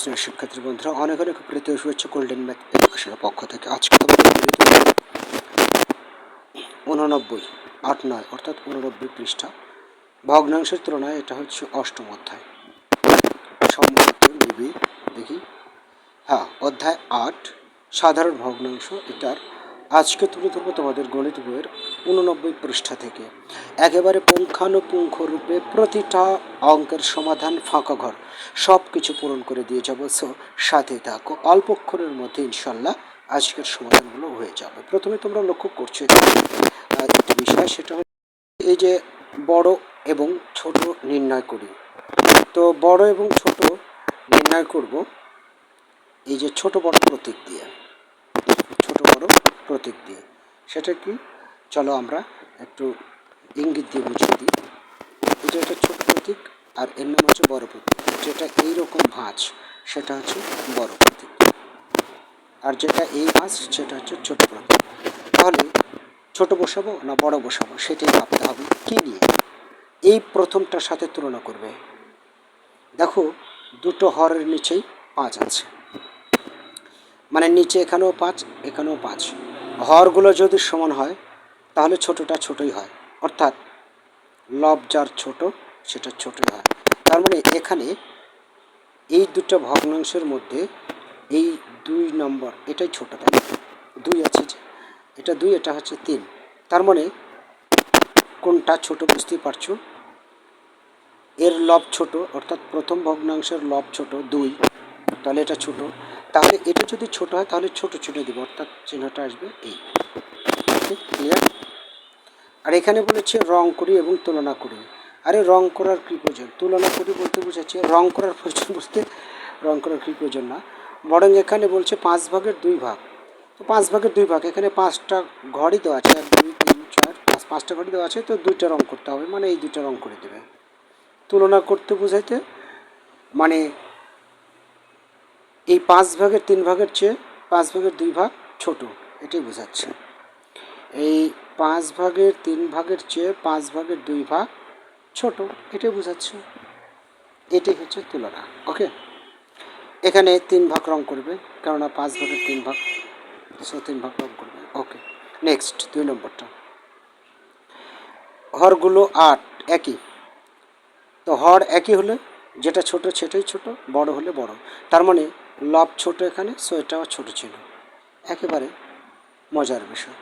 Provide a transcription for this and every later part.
শ্রেণির শিক্ষার্থী বন্ধুরা, অনেক অনেক প্রীতি শুভেচ্ছা গোল্ডেন ম্যাথ এডুকেশনের পক্ষ থেকে আজকে উননব্বই, আট নয়, অর্থাৎ উননব্বই পৃষ্ঠা। ভগ্নাংশের তুলনায় এটা হচ্ছে অষ্টম অধ্যায়। সম্ভবত দেখি। হ্যাঁ অধ্যায় আট, সাধারণ ভগ্নাংশ এটার। আজকে তুলে ধরবো তোমাদের গণিত বইয়ের উননব্বই পৃষ্ঠা থেকে। একেবারে পুঙ্খানুপুঙ্খ রূপে প্রতিটা অঙ্কের সমাধান ফাঁকা ঘর। সব কিছু পূরণ করে দিয়ে যাব। সো সাথে থাকো। অল্পক্ষণের মধ্যে ইনশাল্লাহ আজকের সমাধানগুলো হয়ে যাবে। প্রথমে তোমরা লক্ষ্য করছ একটি বিষয়, সেটা হচ্ছে এই যে বড় এবং ছোট নির্ণয় করি। তো বড় এবং ছোট নির্ণয় করব এই যে ছোট বড় প্রতীক দিয়ে। ছোট বড় প্রতীক দিয়ে। সেটা কি? চলো আমরা একটু ইঙ্গিত দিয়ে বুঝিয়ে দিই। এটা একটা ছোট প্রতীক আর এর নাম হচ্ছে বড় প্রতীক। যেটা এইরকম ভাঁজ, সেটা হচ্ছে বড় প্রতীক। আর যেটা এই ভাঁজ, সেটা হচ্ছে ছোট প্রতীক। তাহলে ছোট বসাবো না বড় বসাবো, সেটাই ভাবতে হবে কি নিয়ে? এই প্রথমটার সাথে তুলনা করবে। দেখো, দুটো হরের নিচেই পাঁচ আছে। মানে নিচে এখানেও পাঁচ এখানেও পাঁচ। হরগুলো যদি সমান হয় তাহলে ছোটটা ছোটই হয়। অর্থাৎ লব যার ছোট, সেটা ছোটই হয়। তার মানে এখানে এই দুটো ভগ্নাংশের মধ্যে এই দুই নম্বর, এটাই ছোট, তাই দুই আছে এটা দুই, এটা হচ্ছে তিন। তার মানে কোনটা ছোট বুঝতেই পারছ? এর লব ছোট, অর্থাৎ প্রথম ভগ্নাংশের লব ছোট দুই, তাহলে এটা ছোট। তাহলে এটা যদি ছোট হয়, তাহলে ছোট ছোট দিব, অর্থাৎ চিহ্নটা আসবে এই। ক্লিয়ার আর এখানে বলেছে রং করি এবং তুলনা করি। আরে রং করার কী প্রয়োজন? তুলনা করি বলতে বুঝাচ্ছে রং করার প্রয়োজন বুঝতে রং করার কী প্রয়োজন না। বরং এখানে বলছে পাঁচ ভাগের দুই ভাগ। তো পাঁচ ভাগের দুই ভাগ, এখানে পাঁচটা ঘরই দেওয়া আছে, এক, দুই, তিন, চার, পাঁচ, পাঁচটা ঘরই দেওয়া আছে, তো দুইটা রং করতে হবে মানে এই দুইটা রং করে দেবে। তুলনা করতে বুঝাইতে মানে এই পাঁচ ভাগের তিন ভাগের চেয়ে পাঁচ ভাগের দুই ভাগ ছোট, এটাই বোঝাচ্ছে। এই পাঁচ ভাগের তিন ভাগের চেয়ে পাঁচ ভাগের দুই ভাগ ছোট, এটাই বোঝাচ্ছে। এটাই হচ্ছে তুলনা, ওকে? এখানে তিন ভাগ রং করবে, কেননা পাঁচ ভাগের তিন ভাগ, সো তিন ভাগ রং করবে, ওকে? নেক্সট দুই নম্বরটা। হরগুলো আট, একই। তো হর একই হলে যেটা ছোট সেটাই ছোট, বড় হলে বড়। তার মানে লব ছোট এখানে, সো এটাও ছোট ছিল। একেবারে মজার বিষয়।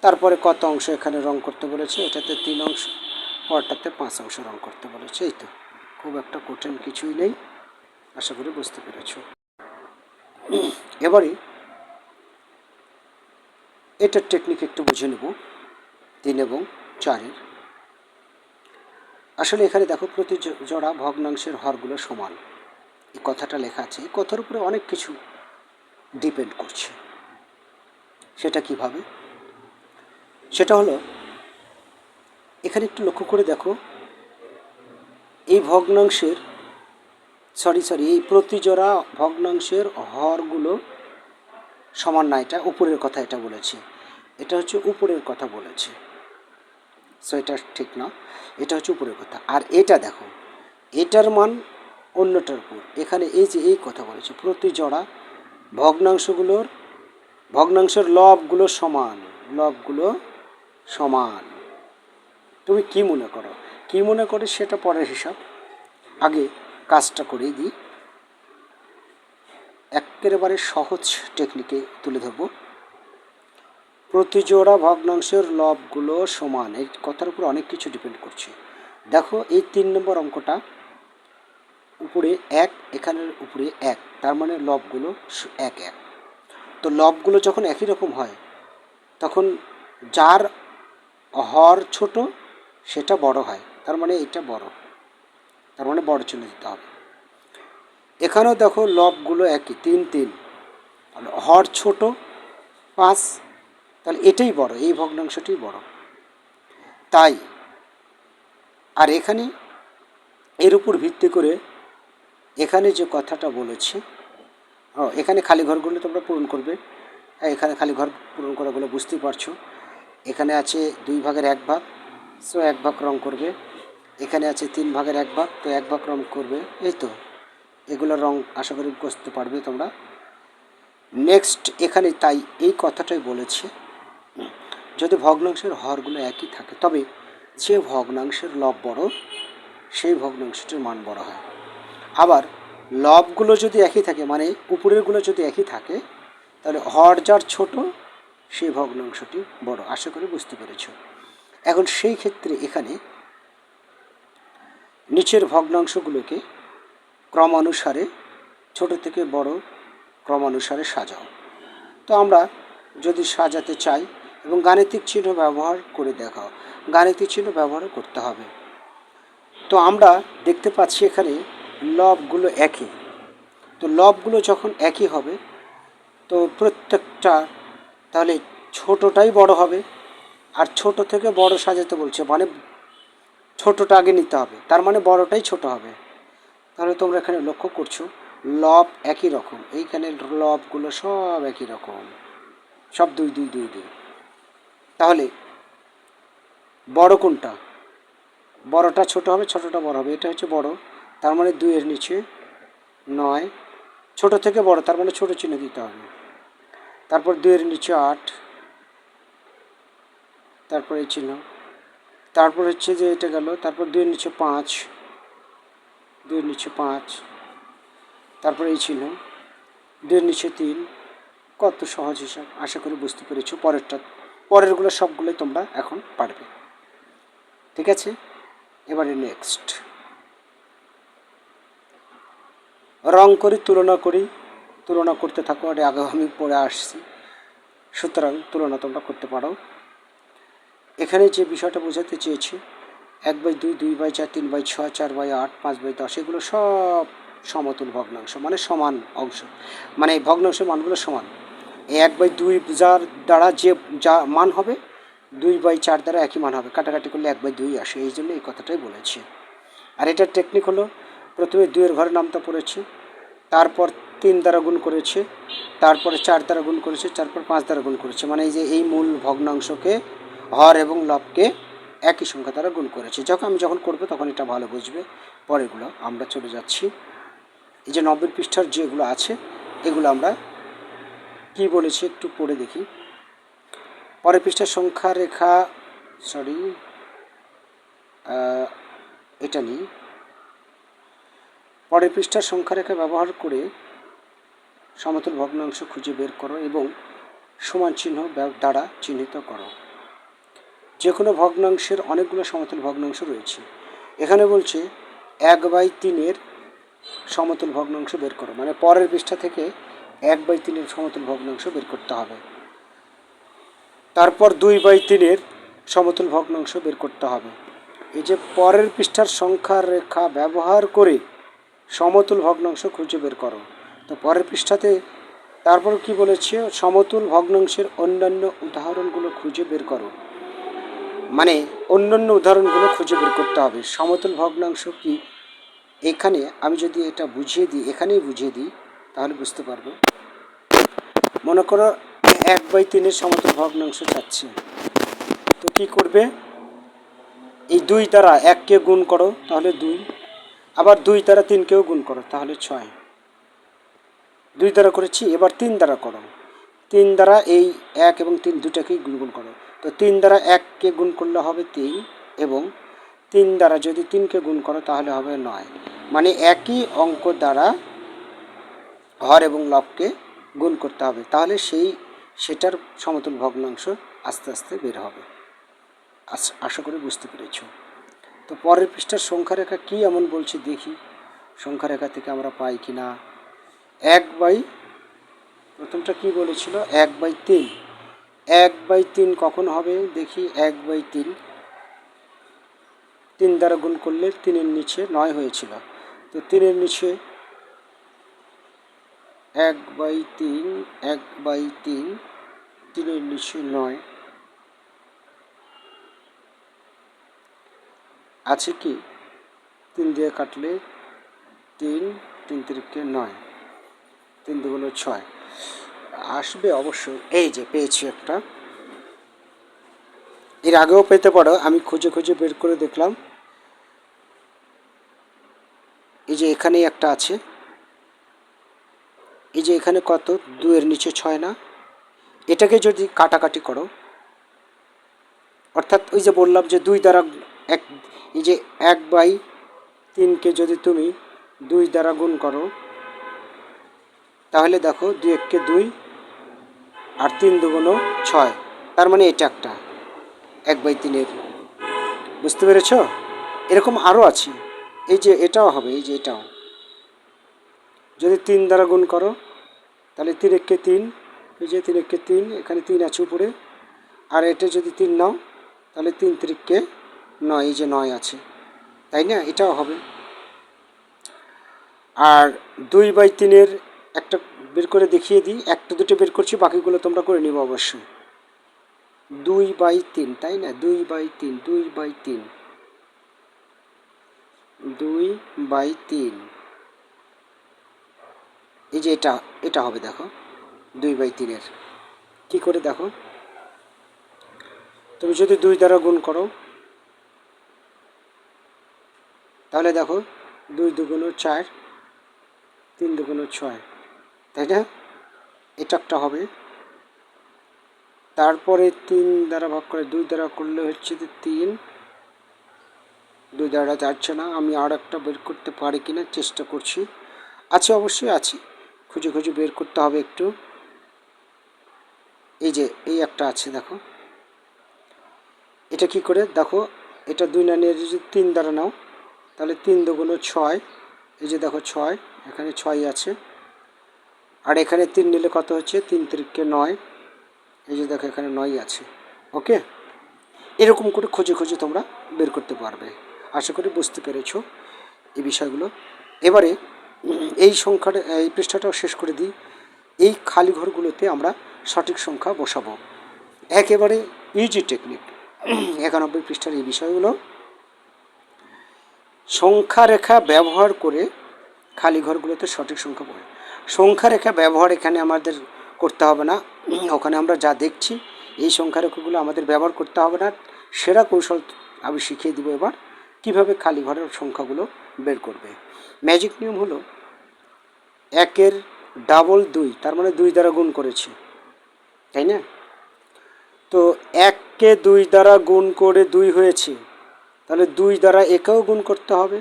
তারপরে কত অংশ এখানে রং করতে বলেছে? এটাতে তিন অংশ, পরটাতে পাঁচ অংশ রং করতে বলেছে। এই তো, খুব একটা কঠিন কিছুই নেই। আশা করি বুঝতে পেরেছ। এবারে এটার টেকনিক একটু বুঝে নেব। তিন এবং চারের। আসলে এখানে দেখো প্রতি জোড়া ভগ্নাংশের হরগুলো সমান। এই কথাটা লেখা আছে, এই কথার উপরে অনেক কিছু ডিপেন্ড করছে। সেটা কীভাবে? সেটা হলো, এখানে একটু লক্ষ্য করে দেখো, এই ভগ্নাংশের সরি সরি এই প্রতি জোড়া ভগ্নাংশের হরগুলো সমান না, এটা উপরের কথা এটা বলেছে। এটা হচ্ছে উপরের কথা বলেছে। সো এটা ঠিক না। এটা হচ্ছে উপরের কথা। আর এটা দেখো, এটার মান অন্যটার উপর। এখানে এই যে এই কথা বলেছে প্রতি জোড়া ভগ্নাংশগুলোর, ভগ্নাংশের লবগুলো সমান লবগুলো সমান। তুমি কি মনে করো? কি মনে করে সেটা পরের হিসাব? আগে কাজটা করেই দিই। একেবারে সহজ টেকনিকে তুলে ধরবো। প্রতি জোড়া ভগ্নাংশের লবগুলো সমান। এই কথার উপর অনেক কিছু ডিপেন্ড করছে। দেখো, এই তিন নম্বর অঙ্কটা উপরে এক এখানের উপরে এক। তার মানে লবগুলো এক এক। তো লবগুলো যখন একই রকম হয়, তখন যার হর ছোট, সেটা বড় হয়। তার মানে এটা বড়। তার মানে বড় চলে দিতে হবে। এখানেও দেখো লবগুলো একই, তিন তিন। হর ছোট, পাঁচ তাহলে এটাই বড়, এই ভগ্নাংশটি বড়। তাই, আর এখানে এর উপর ভিত্তি করে এখানে যে কথাটা বলেছি, ও, এখানে খালি ঘরগুলো তোমরা পূরণ করবে। এখানে খালি ঘর পূরণ করাগুলো বুঝতেই পারছ। এখানে আছে দুই ভাগের এক ভাগ, সো এক ভাগ রং করবে। এখানে আছে তিন ভাগের এক ভাগ, তো এক ভাগ রং করবে, এই তো। এগুলো রং আশা করি বুঝতে পারবে তোমরা। নেক্সট এখানে তাই এই কথাটাই বলেছে। যদি ভগ্নাংশের হরগুলো একই থাকে, তবে যে ভগ্নাংশের লব বড়, সেই ভগ্নাংশটির মান বড় হয়। আবার লবগুলো যদি একই থাকে মানে উপরেরগুলো যদি একই থাকে, তাহলে হর যার ছোট, সেই ভগ্নাংশটি বড়। আশা করি বুঝতে পেরেছ। এখন সেই ক্ষেত্রে এখানে নিচের ভগ্নাংশগুলোকে ক্রমানুসারে ছোট থেকে বড় ক্রমানুসারে সাজাও। তো আমরা যদি সাজাতে চাই এবং গাণিতিক চিহ্ন ব্যবহার করে দেখাও। গাণিতিক চিহ্ন ব্যবহার করতে হবে। তো আমরা দেখতে পাচ্ছি এখানে লবগুলো একই। তো লবগুলো যখন একই হবে, তো প্রত্যেকটা তাহলে ছোটোটাই বড় হবে। আর ছোট থেকে বড় সাজাতে বলছে মানে ছোটোটা আগে নিতে হবে। তার মানে বড়টাই ছোট হবে। তাহলে তোমরা এখানে লক্ষ্য করছ, লব একই রকম। এইখানে লবগুলো সব একই রকম। সব দুই দুই দুই দুই। তাহলে বড় কোনটা? বড়টা ছোট হবে, ছোটটা বড় হবে। এটা হচ্ছে বড়, তার মানে দুইয়ের নিচে নয়। ছোট থেকে বড়, তার মানে ছোট চিহ্ন দিতে হবে। তারপর দুইয়ের নিচে আট। তারপর এই চিহ্ন। তারপর হচ্ছে যে এটা গেল, তারপর দুইয়ের নিচে পাঁচ। দুইয়ের নিচে পাঁচ। তারপর এই চিহ্ন। দুইয়ের নিচে তিন। কত সহজ হিসাব, আশা করি বুঝতে পেরেছ। পরেরটা পরেরগুলো সবগুলোই তোমরা এখন পারবে। ঠিক আছে? এবারে নেক্সট রং করি, তুলনা করি। তুলনা করতে থাকো, আর আগে আমি পড়ে আসছি। সুতরাং তুলনা তোমরা করতে পারো। এখানে যে বিষয়টা বোঝাতে চেয়েছি, এক বাই দুই দুই বাই চার, তিন বাই ছয়, চার বাই আট, পাঁচ বাই দশ, এগুলো সব সমতুল ভগ্নাংশ মানে সমান অংশ। মানে এই ভগ্নাংশের মানগুলো সমান। এক বাই দুই যার দ্বারা যে যা মান হবে, দুই বাই চার দ্বারা একই মান হবে। কাটাকাটি করলে এক বাই দুই আসে। এই জন্য এই কথাটাই বলেছি। আর এটার টেকনিক হলো, প্রথমে দুইয়ের ঘরে নামটা পড়েছে, তারপর তিন দ্বারা গুণ করেছে, তারপরে চার দ্বারা গুণ করেছে, তারপর পাঁচ দ্বারা গুণ করেছে। মানে এই যে এই মূল ভগ্নাংশকে, হর এবং লবকে একই সংখ্যা দ্বারা গুণ করেছে। যখন আমি যখন করব তখন এটা ভালো বুঝবে। পরেরগুলো আমরা চলে যাচ্ছি। এই যে নব্বই পৃষ্ঠার যেগুলো আছে, এগুলো আমরা কি বলেছে একটু পড়ে দেখি। পরের পৃষ্ঠার সংখ্যা রেখা সরি এটা নিই। পরের পৃষ্ঠার সংখ্যা রেখা ব্যবহার করে সমতল ভগ্নাংশ খুঁজে বের করো এবং সমান চিহ্ন দ্বারা চিহ্নিত করো। যে কোনো ভগ্নাংশের অনেকগুলো সমতল ভগ্নাংশ রয়েছে। এখানে বলছে এক বাই তিনের সমতল ভগ্নাংশ বের করো। মানে পরের পৃষ্ঠা থেকে এক বাই তিনের সমতল ভগ্নাংশ বের করতে হবে। তারপর দুই বাই তিনের সমতল ভগ্নাংশ বের করতে হবে। এই যে পরের পৃষ্ঠার সংখ্যার রেখা ব্যবহার করে সমতুল ভগ্নাংশ খুঁজে বের করো। তো পরের পৃষ্ঠাতে তারপর কি বলেছে? সমতুল ভগ্নাংশের অন্যান্য উদাহরণগুলো খুঁজে বের করো। মানে অন্যান্য উদাহরণগুলো খুঁজে বের করতে হবে। সমতুল ভগ্নাংশ কি? এখানে আমি যদি এটা বুঝিয়ে দিই, এখানেই বুঝিয়ে দিই, তাহলে বুঝতে পারবে। মনে করো এক বাই তিনের সমতুল ভগ্নাংশ চাচ্ছে। তো কি করবে? এই দুই দ্বারা এককে গুণ করো, তাহলে দুই। আবার দুই দ্বারা তিনকেও গুণ করো, তাহলে ছয়। দুই দ্বারা করেছি, এবার তিন দ্বারা করো। তিন দ্বারা এই এক এবং তিন দুটাকেই গুণ গুণ করো। তো তিন দ্বারা এককে গুণ করলে হবে তিন এবং তিন দ্বারা যদি তিনকে গুণ করো, তাহলে হবে নয়। মানে একই অঙ্ক দ্বারা হর এবং লবকে গুণ করতে হবে। তাহলে সেই, সেটার সমতুল ভগ্নাংশ আস্তে আস্তে বের হবে। আশা করি বুঝতে পেরেছ। তো পরের পৃষ্ঠার সংখ্যারেখা কী এমন বলছে দেখি। সংখ্যারেখা থেকে আমরা পাই কি না? এক বাই, প্রথমটা কি বলেছিল? এক বাই তিন। এক বাই তিন কখন হবে দেখি? এক বাই তিন। তিন দ্বারা গুণ করলে তিনের নিচে নয় হয়েছিল। তো তিনের নিচে এক বাই তিন, এক বাই তিন তিনের নয়। আছে কি? তিন দিয়ে কাটলে তিন তিন তিরিকে নয়, তিন দুগুলো ছয়। আসবে অবশ্যই এই যে পেয়েছি একটা। এর আগেও পেতে পারো, আমি খুঁজে খুঁজে বের করে দেখলাম। এই যে এখানেই একটা আছে। যে এখানে কত? দুয়ের নিচে ছয় না? এটাকে যদি কাটাকাটি করো, অর্থাৎ ওই যে বললাম যে দুই দ্বারা এক, এই যে এক বাই তিনকে যদি তুমি দুই দ্বারা গুণ করো, তাহলে দেখো দুই এককে দুই আর তিন দুগুণো ছয়। তার মানে এটা একটা এক বাই তিনের। বুঝতে পেরেছ? এরকম আরও আছে। এই যে এটাও হবে, এই যে এটাও। যদি তিন দ্বারা গুণ করো তাহলে তিন এককে তিন, এই যে তিন এককে তিন, এখানে তিন আছে উপরে। আর এটা যদি তিন নাও, তাহলে তিন তিরিককে নয়, এই যে নয় আছে। তাই না? এটাও হবে। আর দুই বাই তিনের একটা বের করে দেখিয়ে দিই। একটা, দুটো বের করছি, বাকিগুলো তোমরা করে নিবে অবশ্যই দুই বাই তিন, তাই না? দুই বাই তিন, দুই বাই তিন। দুই বাই তিন। এই যে এটা এটা হবে দেখো, দুই বাই তিনের। কী করে দেখো? তুমি যদি দুই দ্বারা গুণ করো, তাহলে দেখো, দুই দুগুণ চার, তিন দুগুণ ছয়, তাই না? এটা একটা হবে। তারপরে তিন দ্বারা ভাগ করে দুই দ্বারা করলে হচ্ছে যে তিন। দুই দ্বারা যাচ্ছে না, আমি আর একটা বের করতে পারি কিনা, চেষ্টা করছি। আছে, অবশ্যই আছে। খুঁজে খুঁজে বের করতে হবে একটু। এই যে, এই একটা আছে, দেখো। এটা কি করে? দেখো, এটা দুই না নিয়ে যদি তিন দ্বারা নাও, তাহলে তিন দুগুণ ছয়, এই যে দেখো ছয়, এখানে ছয় আছে। আর এখানে তিন নিলে কত হচ্ছে? তিন তিরিককে নয়, এই যে দেখো এখানে নয় আছে, ওকে? এরকম করে খুঁজে খুঁজে তোমরা বের করতে পারবে। আশা করি বুঝতে পেরেছ এই বিষয়গুলো। এবারে এই সংখ্যাটা এই পৃষ্ঠাটাও শেষ করে দিই। এই খালি ঘরগুলোতে আমরা সঠিক সংখ্যা বসাবো। একেবারে ইজি টেকনিক একানব্বই পৃষ্ঠার এই বিষয়গুলো। সংখ্যা রেখা ব্যবহার করে খালি ঘরগুলোতে সঠিক সংখ্যা পড়ে সংখ্যা রেখা ব্যবহার এখানে আমাদের করতে হবে না। ওখানে আমরা যা দেখছি, এই সংখ্যা রেখাগুলো আমাদের ব্যবহার করতে হবে না। সেরা কৌশল আমি শিখিয়ে দিব এবার। কীভাবে খালি ঘরের সংখ্যাগুলো বের করবে? ম্যাজিক নিয়ম হলো একের ডাবল দুই, তার মানে দুই দ্বারা গুণ করেছে। তাই না? তো এককে দুই দ্বারা গুণ করে দুই হয়েছে, তাহলে দুই দ্বারা একেও গুণ করতে হবে।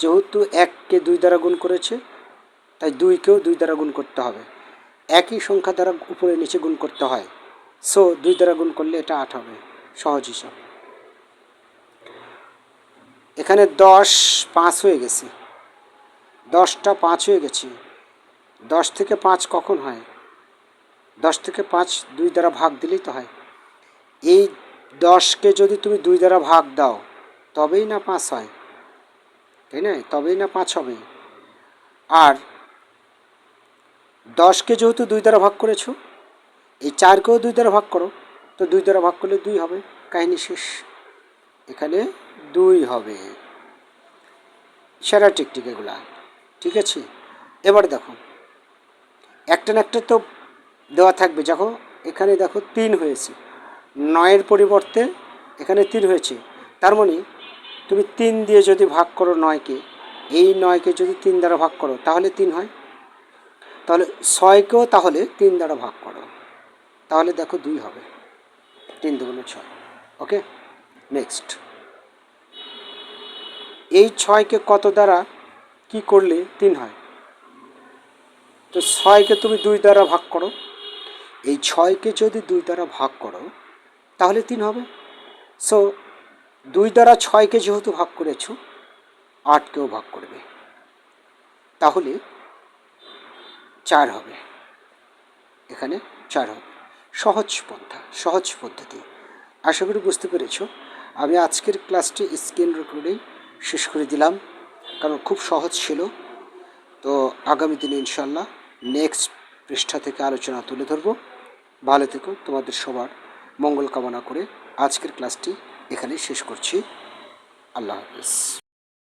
যেহেতু এককে দুই দ্বারা গুণ করেছে, তাই দুইকেও দুই দ্বারা গুণ করতে হবে। একই সংখ্যা দ্বারা উপরে নিচে গুণ করতে হয়। সো দুই দ্বারা গুণ করলে এটা আট হবে। সহজ হিসাব। এখানে দশ পাঁচ হয়ে গেছে। দশটা পাঁচ হয়ে গেছে। দশ থেকে পাঁচ কখন হয়? দশ থেকে পাঁচ দুই দ্বারা ভাগ দিলেই তো হয়। এই দশকে যদি তুমি দুই দ্বারা ভাগ দাও, তবেই না পাঁচ হয়। তাই না? তবেই না পাঁচ হবে। আর দশকে যেহেতু দুই দ্বারা ভাগ করেছ, এই চারকেও দুই দ্বারা ভাগ করো, তো দুই দ্বারা ভাগ করলে দুই হবে। কাহিনী শেষ। এখানে দুই হবে। সেরা টিকটিক এগুলা ঠিক আছে? এবার দেখো, একটা না একটা তো দেওয়া থাকবে। দেখো, এখানে দেখো তিন হয়েছে। নয়ের পরিবর্তে এখানে তিন হয়েছে। তার মানে তুমি তিন দিয়ে যদি ভাগ করো নয়কে, এই নয়কে যদি তিন দ্বারা ভাগ করো, তাহলে তিন হয়? তাহলে ছয়কেও তাহলে তিন দ্বারা ভাগ করো। তাহলে দেখো দুই হবে। তিন দুগুণ ছয়। ওকে? নেক্সট এই ছয়কে কত দ্বারা কি করলে তিন হয়? তো ছয়কে তুমি দুই দ্বারা ভাগ করো। এই ছয়কে যদি দুই দ্বারা ভাগ করো, তাহলে তিন হবে। সো দুই দ্বারা ছয়কে যেহেতু ভাগ করেছ, আটকেও ভাগ করবে। তাহলে চার হবে। এখানে চার হবে। সহজ পন্থা, সহজ পদ্ধতি। আশা করি বুঝতে পেরেছ। আমি আজকের ক্লাসটি স্ক্রিন রেকর্ডেই শেষ করে দিলাম, কারণ খুব সহজ ছিল। তো আগামী দিনে ইনশাল্লাহ নেক্সট পৃষ্ঠা থেকে আলোচনা তুলে ধরবো। ভালো থেকো, তোমাদের সবার মঙ্গল কামনা করে আজকের ক্লাসটি এখানেই শেষ করছি। আল্লাহ হাফিজ।